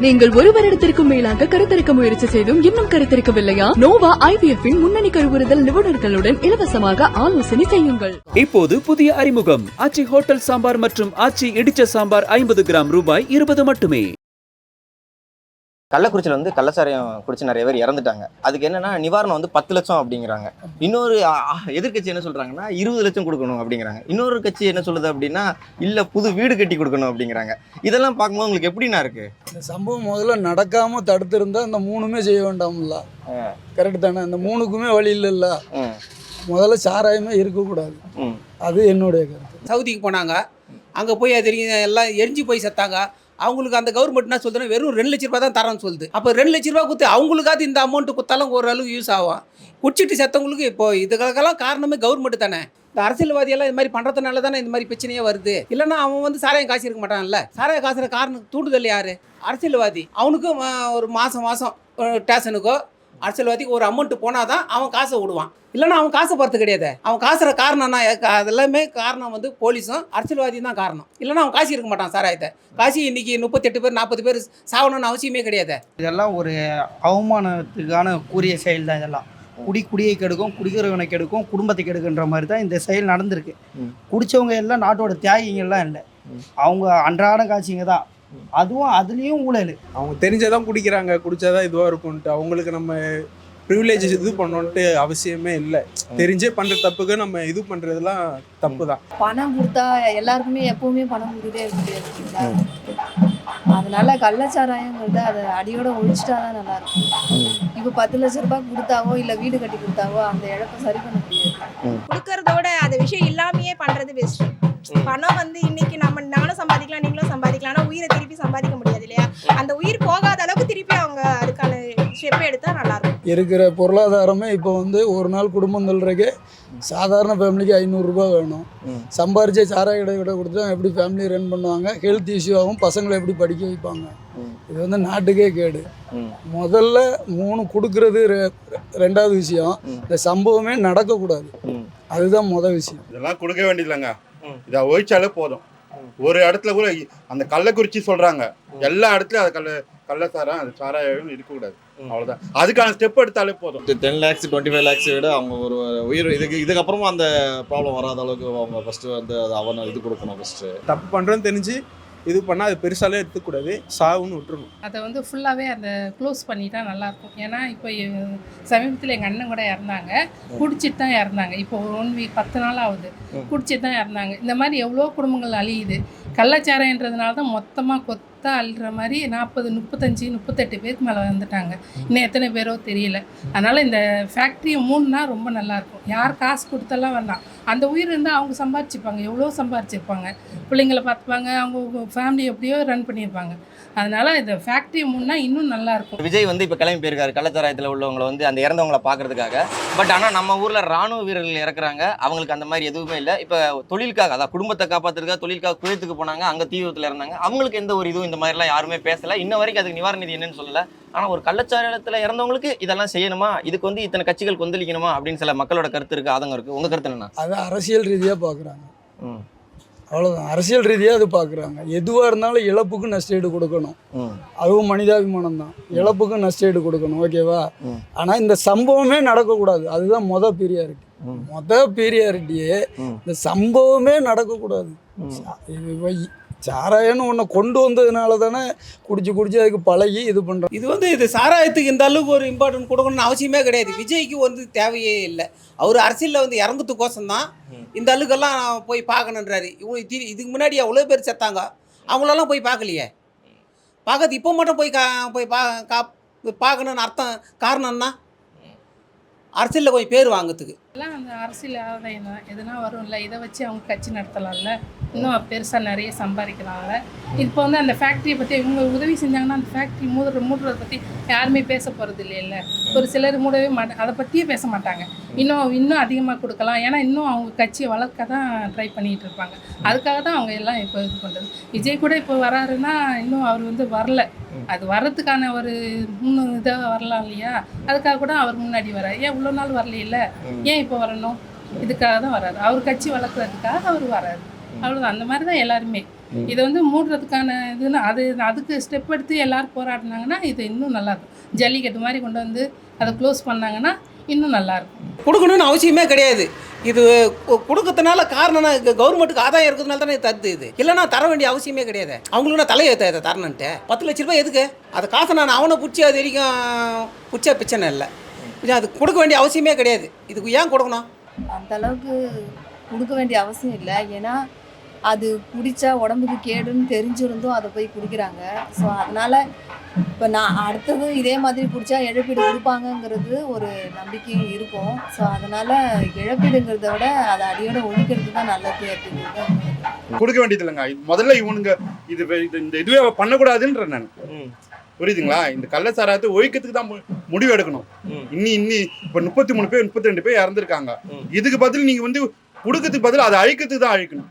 நீங்கள் ஒரு வருடத்திற்கும் மேலாக கருத்தரிக்க முயற்சி செய்தும் இன்னும் கருத்தரிக்கவில்லையா? நோவா ஐவிஎஃப் முன்னணி கருவுறுதல் நிபுணர்களுடன் இலவசமாக ஆலோசனை செய்யுங்கள். இப்போது புதிய அறிமுகம். ஆச்சி ஹோட்டல் சாம்பார் மற்றும் ஆச்சி இடிச்ச சாம்பார் ஐம்பது கிராம் ரூபாய் இருபது மட்டுமே. கள்ளக்குறிச்சியில் வந்து கள்ளச்சாராயம் குடிச்சு நிறைய பேர் இறந்துட்டாங்க. அதுக்கு என்னன்னா நிவாரணம் வந்து பத்து லட்சம் அப்படிங்கிறாங்க. இன்னொரு எதிர்க்கட்சி என்ன சொல்றாங்கன்னா இருபது லட்சம் கொடுக்கணும் அப்படிங்கிறாங்க. இன்னொரு கட்சி என்ன சொல்லுது அப்படின்னா இல்ல புது வீடு கட்டி கொடுக்கணும் அப்படிங்கிறாங்க. இதெல்லாம் பார்க்கும்போது உங்களுக்கு எப்படிண்ணா இருக்கு? இந்த சம்பவம் முதல்ல நடக்காம தடுத்திருந்தா இந்த மூணுமே செய்ய வேண்டாம்ல. கரெக்ட் தானே? இந்த மூணுக்குமே வழி இல்லைல்ல. முதல்ல சாராயமே இருக்கக்கூடாது. அது என்னுடைய கருத்து. சவுதிக்கு போனாங்க. அங்கே போய் அது தெரியும் எல்லாம் எரிஞ்சு போய் செத்தாங்க. அவங்களுக்கு அந்த கவர்மெண்ட் என்ன சொல்றேன்னா வெறும் ரெண்டு லட்ச ரூபா தான் தரேன்னு சொல்லுது. அப்போ ரெண்டு லட்ச ரூபா கொடுத்து அவங்களுக்காவது இந்த அமௌண்ட்டு கொடுத்தாலும் ஓரளவுக்கு யூஸ் ஆகும். குடிச்சிட்டு செத்தவங்களுக்கு இப்போ இதுக்கெல்லாம் காரணமே கவர்மெண்ட் தானே. இந்த அரசியல்வாதியெல்லாம் இது மாதிரி பண்ணுறதுனால தானே இந்த மாதிரி பிரச்சனையே வருது. இல்லைன்னா அவன் வந்து சாராயம் காசு இருக்க மாட்டான்ல. சாராயம் காசுற காரணம் தூண்டுதல் யார்? அரசியல்வாதி. அவனுக்கும் ஒரு மாதம் மாதம் ஸ்டேஷனுக்கோ அரசியல்வாதிக்கு ஒரு அமௌண்ட் போனால் தான் அவன் காசை விடுவான். இல்லைன்னா அவன் காசை போகிறது கிடையாது. அவன் காசுற காரணம்னா அதெல்லாமே காரணம் வந்து போலீஸும் அரசியல்வாதியும் தான் காரணம். இல்லைன்னா அவன் காசு இருக்க மாட்டான் சாராயத்தை காசி இன்னைக்கு முப்பத்தெட்டு பேர் நாற்பது பேர் சாகணும்னு அவசியமே கிடையாது. இதெல்லாம் ஒரு அவமானத்துக்கான கூறிய செயல் தான் இதெல்லாம். குடி குடியை கெடுக்கும் குடிக்கிறவனை கெடுக்கும் குடும்பத்தை கெடுக்குன்ற மாதிரி தான் இந்த செயல் நடந்திருக்கு. ம். குடிச்சவங்க எல்லாம் நாட்டோட தியாகிகள்லாம் இல்லை. அவங்க அன்றாட காட்சிங்க தான். அதுவும் அதுலேயும் ஊழல். அவங்க தெரிஞ்சாதான் குடிக்கிறாங்க குடிச்சாதான் இதுவாக இருக்கும்ன்ட்டு. அவங்களுக்கு நம்ம ப்ரிவிலேஜ் இது பண்ணோன்ட்டு அவசியமே இல்லை. தெரிஞ்சே பண்ணுற தப்புக்கு நம்ம இது பண்ணுறதுலாம் தப்பு தான் பணம் கொடுத்தா எல்லாருக்குமே எப்பவுமே பணம் இருக்க முடியாது? அதனால கள்ளச்சாராயங்கிறத அதை அடியோட ஒழிச்சிட்டா தான் நல்லா இருக்கும். இப்போ பத்து லட்ச ரூபாய் கொடுத்தாவோ இல்லை வீடு கட்டி கொடுத்தாவோ அந்த இழப்பை சரி பண்ண முடியாது. கொடுக்கறதோட அது விஷயம் இல்லாமையே பண்றது பெஸ்ட் இருக்கிற பொருளாதாரமே இப்போ வந்து ஒரு நாள் குடும்பம் தள்ளுறதுக்கு சாதாரண ஃபேமிலிக்கு ஐநூறுரூபா வேணும். சம்பாரிச்சு சாராய கடை கடை கொடுத்து எப்படி ஃபேமிலி ரன் பண்ணுவாங்க ஹெல்த் இஷ்யூ ஆகும் பசங்களை எப்படி படிக்க வைப்பாங்க. இது வந்து நாட்டுக்கே கேடு. முதல்ல மூணு கொடுக்கறது ரெ- ரெண்டாவது விஷயம். இந்த சம்பவமே நடக்கக்கூடாது. அதுதான் முத விஷயம் இதெல்லாம் கொடுக்க வேண்டியதில்லைங்க. இதை ஒழிச்சாலே போதும். ஒரு இடத்துல கூட அந்த கள்ளக்குறிச்சி சொல்றாங்க எல்லா இடத்துலயும் அது கள்ள கள்ளசாரம் அது சாராயம் இருக்கக்கூடாது ம். அவ்வளவுதான். அதுக்கான ஸ்டெப் எடுத்தாலே போதும். Ten lakhs twenty five lakhs விட அவங்க ஒரு உயிர் இதுக்கு இதுக்கப்புறமா அந்த ப்ராப்ளம் வராத அளவுக்கு அவங்க ஃபஸ்ட்டு வந்து அது அவனை இது கொடுக்கணும் ஃபஸ்ட்டு தப்பு பண்ணுறோன்னு தெரிஞ்சு இது பண்ணால் அது பெருசாலே எடுத்துக்கூடாது. சாவுன்னு விட்டுறணும். அதை வந்து ஃபுல்லாகவே அந்த க்ளோஸ் பண்ணிட்டா நல்லாயிருக்கும். ஏன்னா இப்போ சமீபத்தில் எங்கள் அண்ணன் கூட இறந்தாங்க. குடிச்சிட்டு தான் இறந்தாங்க. இப்போ ஒரு ஒன் வீக் பத்து நாள் ஆகுது. குடிச்சிட்டு தான் இறந்தாங்க. இந்த மாதிரி எவ்வளோ குடும்பங்கள் அழியுது. கள்ளச்சாராயன்றதுனால தான் மொத்தமாக கொத்தா அழுற மாதிரி நாற்பது முப்பத்தஞ்சு முப்பத்தெட்டு பேருக்கு மேலே வந்துட்டாங்க. இன்னும் எத்தனை பேரோ தெரியல. அதனால் இந்த ஃபேக்ட்ரி மூணுனா ரொம்ப நல்லாயிருக்கும். யார் காசு கொடுத்தெல்லாம் வேண்டாம். அந்த உயிர் இருந்தால் அவங்க சம்பாரிச்சிப்பாங்க. எவ்வளோ சம்பாரிச்சிருப்பாங்க. பிள்ளைங்கள பார்த்துப்பாங்க அவங்க ஃபேமிலி எப்படியோ ரன் பண்ணியிருப்பாங்க. அதனால இந்த ஃபேக்ட்ரி முன்னா இன்னும் நல்லா இருக்கும். விஜய் வந்து இப்போ கிளம்பி போயிருக்காரு. கள்ளச்சாராயத்தில் உள்ளவங்களை வந்து அந்த இறந்தவங்கள பார்க்கறதுக்காக. பட் ஆனால் நம்ம ஊரில் ராணுவ வீரர்கள் இறக்குறாங்க. அவங்களுக்கு அந்த மாதிரி எதுவுமே இல்லை. இப்போ தொழிலுக்காக அதான் குடும்பத்தை காப்பாற்றுறதுக்காக தொழிலுக்காக குவைத்துக்கு போனாங்க அங்கே தீவிரத்தில் இறந்தாங்க. அவங்களுக்கு எந்த ஒரு இதுவும் இந்த மாதிரிலாம் யாருமே பேசலை. இன்ன வரைக்கும் அதுக்கு நிவாரண நிதி என்னன்னு சொல்லலை. ஆனால் ஒரு கள்ளச்சாராயத்தில் இறந்தவங்களுக்கு இதெல்லாம் செய்யணுமா? இதுக்கு வந்து இத்தனை கட்சிகள் கொந்தளிக்கணுமா? அப்படின்னு சில மக்களோட கருத்து இருக்குது ஆதங்கம் இருக்குது உங்கள் கருத்து என்ன அதை அரசியல் ரீதியாக பார்க்குறாங்க ம். அவ்வளோதான் அரசியல் ரீதியாக அது பார்க்குறாங்க எதுவாக இருந்தாலும் இழப்புக்கு நஷ்டஈடு கொடுக்கணும். அதுவும் மனிதாபிமானம் தான். இழப்புக்கு நஷ்டஈடு கொடுக்கணும். ஓகேவா. ஆனால் இந்த சம்பவமே நடக்கக்கூடாது. அதுதான் மொத பீரியாரிட்டி. ம். மொத பீரியாரிட்டியே. இந்த சம்பவமே நடக்கக்கூடாது. சாராயம்னு ஒன்று கொண்டு வந்ததுனால தானே குடிச்சு குடிச்சு அதுக்கு பழகி இது பண்ணுறோம் இது வந்து இது சாராயத்துக்கு இந்த அளவுக்கு ஒரு இம்பார்ட்டன்ட் கொடுக்கணும்னு அவசியமே கிடையாது. விஜய்க்கு வந்து தேவையே இல்லை. அவர் அரசியலில் வந்து இறங்குறதுக்கோசம் தான் இந்த அளவுக்கெல்லாம் போய் பார்க்கணுன்றாரு இவங்க இதுக்கு முன்னாடி எவ்வளோ பேர் செத்தாங்க. அவங்களெல்லாம் போய் பார்க்கலையே. பார்க்கறது இப்போ மட்டும் போய் கா போய் பா கா பார்க்கணுன்னு அர்த்தம் காரணம்னா அரசியலில் கொஞ்சம் பேர் வாங்குறதுக்கு. எல்லாம் அந்த அரசியல் ஆதாயம் தான். எதுனா வரும்ல இதை வச்சு அவங்க கட்சி நடத்தலாம்ல. இன்னும் பெருசாக நிறைய சம்பாதிக்கலாம்ல இப்போ வந்து அந்த ஃபேக்ட்ரியை பற்றி இவங்க உதவி செஞ்சாங்கன்னா அந்த ஃபேக்ட்ரி மூடுற மூடுறதை பற்றி யாருமே பேச போகிறது இல்லையில்ல. ஒரு சிலர் மூடவே மாட்டாங்க அதை பற்றியே பேச மாட்டாங்க. இன்னும் இன்னும் அதிகமாக கொடுக்கலாம். ஏன்னா இன்னும் அவங்க கட்சியை வளர்க்க தான் ட்ரை பண்ணிகிட்டு இருப்பாங்க. அதுக்காக தான் அவங்க எல்லாம் இப்போ இது பண்ணுறது விஜய் கூட இப்போ வராருன்னா இன்னும் அவர் வந்து வரல. அது வர்றதுக்கான ஒரு முன்னு இதாக வரலாம் இல்லையா? அதுக்காக கூட அவர் முன்னாடி வரார். ஏன் இவ்வளோ நாள் வரலையில? ஏன் இப்போ வரணும்? இதுக்காக தான் வராரு. அவர் கட்சி வளர்க்குறதுக்காக அவர் வராரு. அவ்வளோதான் அந்த மாதிரி தான் எல்லாருமே. இதை வந்து மூடுறதுக்கான இதுன்னு அது அதுக்கு ஸ்டெப் எடுத்து எல்லாரும் போராடினாங்கன்னா இது இன்னும் நல்லா இருக்கும். ஜல்லிக்கட்டு மாதிரி கொண்டு வந்து அதை க்ளோஸ் பண்ணாங்கன்னா இன்னும் நல்லா இருக்கும் கொடுக்கணும்னு அவசியமே கிடையாது. இது கு- கொடுக்கறதுனால காரணம் கவர்மெண்ட்டுக்கு ஆதாயம் இருக்கிறதுனால தானே தருது இது. இல்லைன்னா தர வேண்டிய அவசியமே கிடையாது. அவங்களுக்கு நான் தலையை இதை தரணுன்ட்டு பத்து லட்ச ரூபாய் எதுக்கு? அது காசை நான் அவனை பிடிச்சி அது வரைக்கும் பிடிச்ச பிரச்சனை இல்லை. அது கொடுக்க வேண்டிய அவசியமே கிடையாது. இதுக்கு ஏன் கொடுக்கணும்? அந்த அளவுக்கு கொடுக்க வேண்டிய அவசியம் இல்லை. ஏன்னா அது குடித்தா உடம்புக்கு கேடுன்னு தெரிஞ்சிருந்தும் அதை போய் குடிக்கிறாங்க. ஸோ அதனால் இப்போ நான் அடுத்தது இதே மாதிரி குடித்தா இழப்பீடு கொடுப்பாங்கங்கிறது ஒரு நம்பிக்கையும் இருக்கும். ஸோ அதனால் இழப்பீடுங்கிறத விட அதை அடியோட ஒழிக்கிறது தான் நல்லது அப்படிங்கிறது கொடுக்க வேண்டியது இல்லைங்க. இது முதல்ல இவனுங்க இது இந்த இதுவே பண்ணக்கூடாதுன்ற நான். புரியுதுங்களா? இந்த கள்ளச்சாராயத்தை ஒழிக்கிறதுக்கு தான் முடிவு எடுக்கணும். இன்னி இன்னி இப்போ முப்பத்தி மூணு பேர் முப்பத்தி ரெண்டு பேர் இறந்துருக்காங்க. இதுக்கு பதில் நீங்க வந்து கொடுக்கறதுக்கு பதில் அதை அழிக்கிறதுக்கு தான் அழிக்கணும்.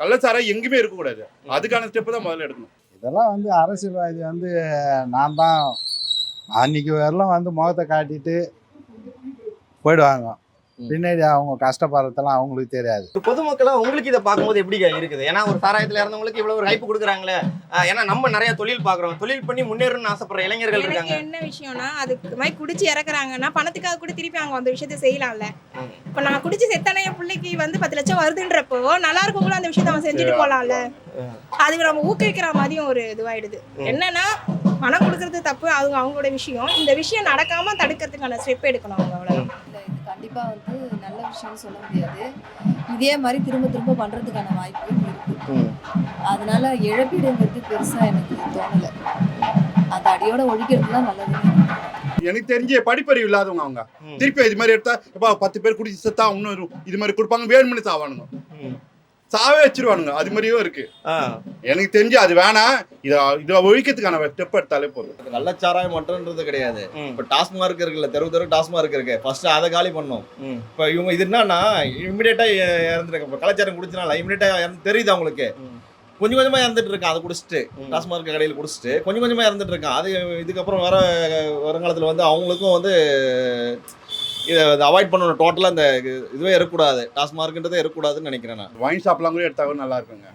கள்ளச்சாராயம் எங்கேயுமே இருக்கக்கூடாது. அதுக்கான ஸ்டெப் தான் முதல்ல எடுக்கணும். இதெல்லாம் வந்து அரசியல்வாதி வந்து நான் தான். அன்னைக்கு வரலாம் வந்து முகத்தை காட்டிட்டு போயிடுவாங்க. பின்னாடி அவங்க கஷ்டப்படுறதெல்லாம் அவங்களுக்கு தெரியாது. ஒரு பொதுமக்களா உங்களுக்கு இதை பார்க்கும்போது எப்படிங்க இருக்குது? ஏன்னா ஒரு சாராயத்துல இறந்தவங்களுக்கு இவ்வளவு ஒரு ஹைப் கொடுக்குறாங்களே. ஏன்னா நம்ம நிறைய தொழில் பார்க்குறோம். தொழில் பண்ணி முன்னேறணும்னு ஆசைப்படுற இளைஞர்கள் இருக்காங்க. என்ன விஷயம்னா அதுக்கு மாதிரி குடிச்சு இறக்குறாங்கன்னா பணத்துக்காக கூட திருப்பி அவங்க அந்த விஷயத்த செய்யலாம்ல. இப்போ நான் குடிச்சு செத்தானே என் பிள்ளைக்கு வந்து பத்து லட்சம் வருதுன்றப்போ நல்லா இருக்கவங்களும் அந்த விஷயத்த அவன் செஞ்சுட்டு போலாம்ல. அதுக்கு நம்ம ஊக்குவிக்கிற மாதிரியும் ஒரு இதுவாயிடுது. என்னன்னா பணம் கொடுக்கறது தப்பு அவங்க அவங்களோட விஷயம். இந்த விஷயம் நடக்காம தடுக்கிறதுக்கான ஸ்டெப் எடுக்கணும் அவங்க இது கண்டிப்பாக வந்து நல்ல விஷயம்னு சொல்ல முடியாது. இதே மாதிரி திரும்ப திரும்ப பண்ணுறதுக்கான வாய்ப்பு இருக்குது அதனால இழப்பீடுங்கிறது பெருசாக எனக்கு தோணலை. அதை அடியோட ஒழிக்கிறது தான் நல்லது எனக்கு தெரிஞ்ச படிப்பறிவு இல்லாதவங்க அவங்க. திருப்பி இது மாதிரி எடுத்தா பத்து பேர் குடிச்சு செத்தா இன்னும் இது மாதிரி கொடுப்பாங்க வேணும்னு சாவானுங்க. சாவே வச்சிருவானுங்க. அது மாதிரியும் இருக்கு. ஆஹ் எனக்கு தெரிஞ்சு அது வேணாம் இதை இதை ஒழிக்கிறதுக்கான ஸ்டெப் எடுத்தாலே போதும். கள்ளச்சாராயம் மட்டும்ன்றது கிடையாது. இப்போ டாஸ்மார்க் இருக்குல்ல தெரு தெரு டாஸ்மார்க் இருக்கு. ஃபர்ஸ்ட் அதை காலி பண்ணோம். இப்போ இவங்க இது என்னன்னா இமிடியேட்டா இறந்துருக்கு இப்போ கலாச்சாரம் குடிச்சனால இமிடியேட்டா இறந்து தெரியுது அவங்களுக்கு. கொஞ்சம் கொஞ்சமா இறந்துட்டு இருக்கான் அதை குடிச்சிட்டு. டாஸ்மார்க் கடையில் குடிச்சிட்டு கொஞ்சம் கொஞ்சமா இறந்துட்டு இருக்கான். அது இதுக்கப்புறம் வர வருங்காலத்தில் வந்து அவங்களுக்கும் வந்து இதை அவாய்ட் பண்ணணும். டோட்டலாக இது- இதுவே இருக்கக்கூடாது டாஸ்மார்க்ன்றதே இருக்கக்கூடாதுன்னு நினைக்கிறேன் நான். ஒயின் ஷாப்லாம் கூட எடுத்தா கூட நல்லா இருக்குங்க.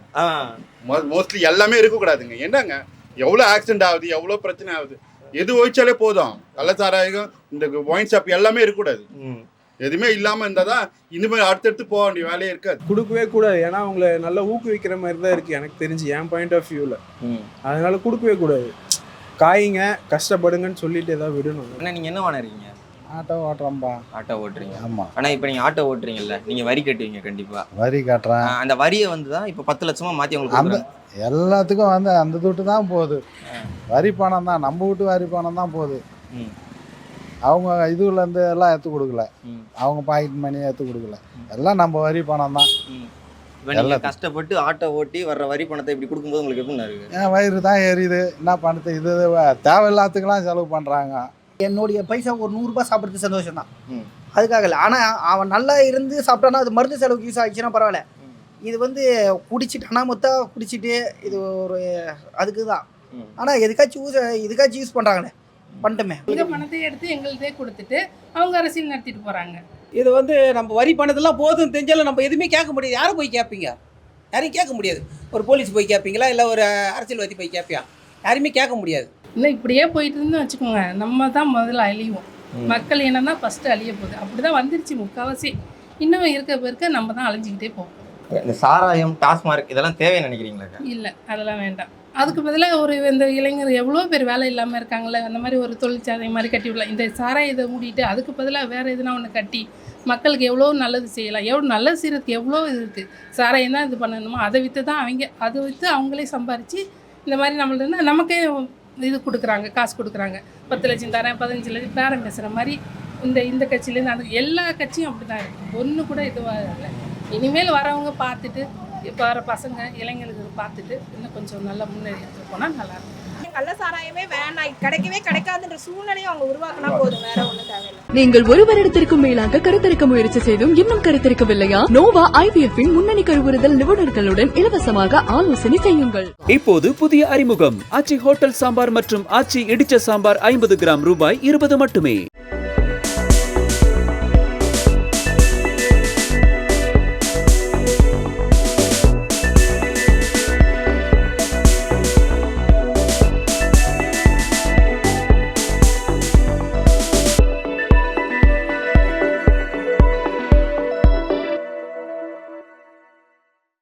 மோஸ்ட்லி எல்லாமே இருக்கக்கூடாதுங்க. என்னங்க? எவ்வளோ ஆக்சிடென்ட் ஆகுது? எவ்வளோ பிரச்சனை ஆகுது? எது ஒழிச்சாலே போதும். கள்ளச்சாராயம் இந்த ஒயின் ஷாப் எல்லாமே இருக்கக்கூடாது. ம். எதுவுமே இல்லாமல் இருந்தால் தான் இனிமேல் அடுத்தடுத்து போக வேண்டிய வேலையே இருக்காது. கொடுக்கவே கூடாது. ஏன்னா அவங்கள நல்லா ஊக்குவிக்கிற மாதிரி தான் இருக்குது எனக்கு தெரிஞ்சு என் பாயிண்ட் ஆஃப் வியூவில் ம். அதனால கொடுக்கவே கூடாது. காய்ங்க கஷ்டப்படுங்கன்னு சொல்லிட்டு ஏதாவது விடணும். அண்ணா நீங்க என்ன வாங்கிருக்கீங்க ஆட்டோ ஓட்டுறோம்பா. ஆட்டோ ஓட்டுறீங்க. ஆமாம் ஆனா இப்போ நீங்க ஆட்டோ ஓட்டுறீங்கல்ல நீங்க வரி கட்டுவீங்க கண்டிப்பா. வரி கட்டுறேன். அந்த வரியை வந்து தான் இப்போ பத்து லட்சமா மாத்தி உங்களுக்கு அந்த. எல்லாத்துக்கும் வந்து அந்த துட்டு தான் போகுது. வரி பணம் தான் நம்ம வீட்டு வரி பணம் தான் போகுது. அவங்க இதுலேருந்து எல்லாம் எடுத்து கொடுக்கல. அவங்க பாக்கெட் மணி எடுத்து கொடுக்கல. எல்லாம் நம்ம வரி பணம் தான். எல்லாத்துக்கும். கஷ்டப்பட்டு ஆட்டோ ஓட்டி வர்ற வரி பணத்தை இப்படி கொடுக்கும்போது உங்களுக்கு எப்படி இருக்கு? என் வயிறு தான் எரியுது. என்ன பண்ணுறது இது தேவையில்லாத்துக்கெல்லாம் செலவு பண்ணுறாங்க என்னுடைய பைசா ஒரு நூறுரூபா சாப்பிட்றது சந்தோஷம் தான். அதுக்காக இல்லை. ஆனால் அவன் நல்லா இருந்து சாப்பிட்டானா அது மருந்து செலவுக்கு யூஸ் ஆகிடுச்சுன்னா பரவாயில்ல. இது வந்து குடிச்சிட்டானா மொத்தா குடிச்சிட்டு இது ஒரு அதுக்கு தான். ஆனால் எதுக்காச்சும் யூஸ் இதுக்காச்சும் யூஸ் பண்ணுறாங்களே பண்ணிட்டோமே இந்த பணத்தை எடுத்து எங்கள்கிட்டே கொடுத்துட்டு அவங்க அரசியல் நடத்திட்டு போறாங்க. இது வந்து நம்ம வரி பணத்தெல்லாம் போதும் தெரிஞ்சாலும் நம்ம எதுவுமே கேட்க முடியாது. யாரை போய் கேட்பீங்க? யாரையும் கேட்க முடியாது. ஒரு போலீஸ் போய் கேட்பீங்களா? இல்லை ஒரு அரசியல்வாதி போய் கேட்பியா? யாரையுமே கேட்க முடியாது. இல்லை இப்படியே போயிட்டு இருந்து வச்சுக்கோங்க. நம்ம தான் முதல்ல அழிவோம். மக்கள் தான் ஃபஸ்ட்டு அழிய போகுது. அப்படி தான் வந்துருச்சு முக்கால்வாசி. இன்னும் இருக்க பேருக்கு நம்ம தான் அழிஞ்சிக்கிட்டே போகும் இந்த சாராயம் டாஸ்மார்க் இதெல்லாம் தேவைன்னு நினைக்கிறீங்களா? இல்லை அதெல்லாம் வேண்டாம். அதுக்கு பதிலாக ஒரு இந்த இளைஞர் எவ்வளோ பேர் வேலை இல்லாமல் இருக்காங்களே அந்த மாதிரி ஒரு தொழிற்சாலை மாதிரி கட்டி விடலாம். இந்த சாராய இதை மூடிட்டு அதுக்கு பதிலாக வேறு எதுனா ஒன்று கட்டி மக்களுக்கு எவ்வளோ நல்லது செய்யலாம். எவ்வளோ நல்லது செய்கிறதுக்கு எவ்வளோ இது இருக்குது சாராயம் தான் இது பண்ணணுமோ? அதை விற்று தான் அவங்க அதை விற்று அவங்களே சம்பாரித்து இந்த மாதிரி நம்மள்ட்ட நமக்கே இது கொடுக்குறாங்க காசு கொடுக்குறாங்க. பத்து லட்சம் தரேன் பதினஞ்சு லட்சம் பேரம் பேசுகிற மாதிரி இந்த இந்த கட்சியிலேருந்து அந்த எல்லா கட்சியும் அப்படி தான் இருக்குது ஒன்று கூட இதுவாக இல்லை. இனிமேல் வரவங்க பார்த்துட்டு இப்போ வர பசங்க இளைஞர்களுக்கு பார்த்துட்டு இன்னும் கொஞ்சம் நல்லா முன்னேறி எடுத்துட்டு போனால் நல்லாயிருக்கும் கள்ள சாராயமே வேணாம் கிடைக்கவே கிடைக்காதுன்ற சூழ்நிலையை அவங்க உருவாக்கினா போதும். வேற ஒண்ணும் தேவையில்லை. நீங்கள் ஒரு வருடத்திற்கும் மேலாக கருத்தரிக்க முயற்சி செய்தும் இன்னும் கருத்தரிக்கவில்லையா? நோவா ஐவிஎஃப் இன் முன்னணி கருவுறுதல் நிபுணர்களுடன் இலவசமாக ஆலோசனை செய்யுங்கள். இப்போது புதிய அறிமுகம். ஆச்சி ஹோட்டல் சாம்பார் மற்றும் ஆச்சி இடிச்ச சாம்பார் ஐம்பது கிராம் ரூபாய் இருபது மட்டுமே.